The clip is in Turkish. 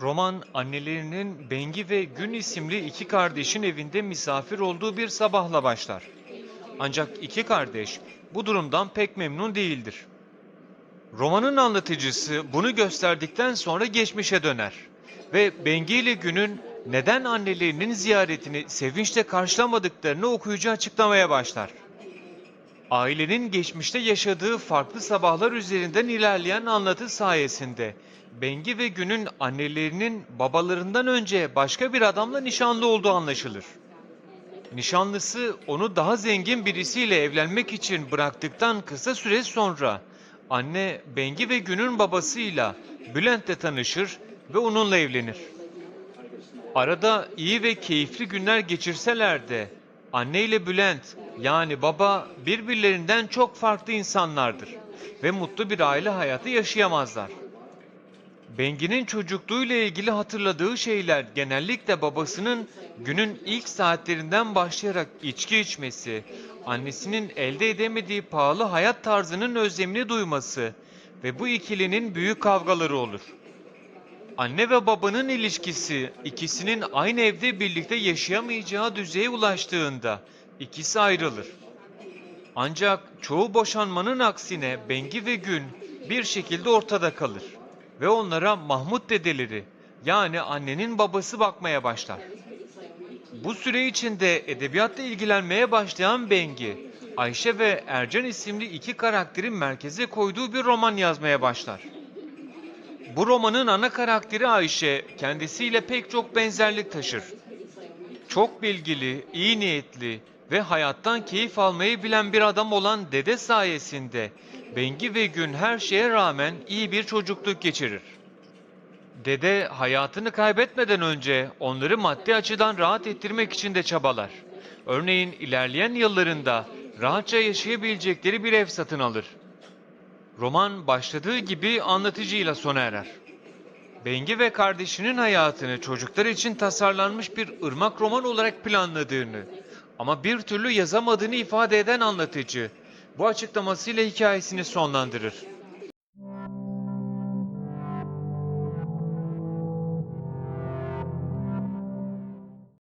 Roman annelerinin Bengi ve Gün isimli iki kardeşin evinde misafir olduğu bir sabahla başlar. Ancak iki kardeş bu durumdan pek memnun değildir. Romanın anlatıcısı bunu gösterdikten sonra geçmişe döner ve Bengi ile Gün'ün neden annelerinin ziyaretini sevinçle karşılamadıklarını okuyucu açıklamaya başlar. Ailenin geçmişte yaşadığı farklı sabahlar üzerinden ilerleyen anlatı sayesinde Bengi ve Gün'ün annelerinin babalarından önce başka bir adamla nişanlı olduğu anlaşılır. Nişanlısı onu daha zengin birisiyle evlenmek için bıraktıktan kısa süre sonra anne Bengi ve Gün'ün babasıyla Bülent'le tanışır ve onunla evlenir. Arada iyi ve keyifli günler geçirseler de anne ile Bülent yani baba birbirlerinden çok farklı insanlardır ve mutlu bir aile hayatı yaşayamazlar. Bengi'nin çocukluğuyla ilgili hatırladığı şeyler genellikle babasının günün ilk saatlerinden başlayarak içki içmesi, annesinin elde edemediği pahalı hayat tarzının özlemini duyması ve bu ikilinin büyük kavgaları olur. Anne ve babanın ilişkisi ikisinin aynı evde birlikte yaşayamayacağı düzeye ulaştığında ikisi ayrılır. Ancak çoğu boşanmanın aksine Bengi ve Gün bir şekilde ortada kalır ve onlara Mahmut dedeleri yani annenin babası bakmaya başlar. Bu süre içinde edebiyatla ilgilenmeye başlayan Bengi, Ayşe ve Ercan isimli iki karakterin merkeze koyduğu bir roman yazmaya başlar. Bu romanın ana karakteri Ayşe kendisiyle pek çok benzerlik taşır. Çok bilgili, iyi niyetli ve hayattan keyif almayı bilen bir adam olan dede sayesinde Bengi ve Gün her şeye rağmen iyi bir çocukluk geçirir. Dede hayatını kaybetmeden önce onları maddi açıdan rahat ettirmek için de çabalar. Örneğin ilerleyen yıllarında rahatça yaşayabilecekleri bir ev satın alır. Roman başladığı gibi anlatıcıyla sona erer. Bengi ve kardeşinin hayatını çocuklar için tasarlanmış bir ırmak roman olarak planladığını ama bir türlü yazamadığını ifade eden anlatıcı bu açıklamasıyla hikayesini sonlandırır.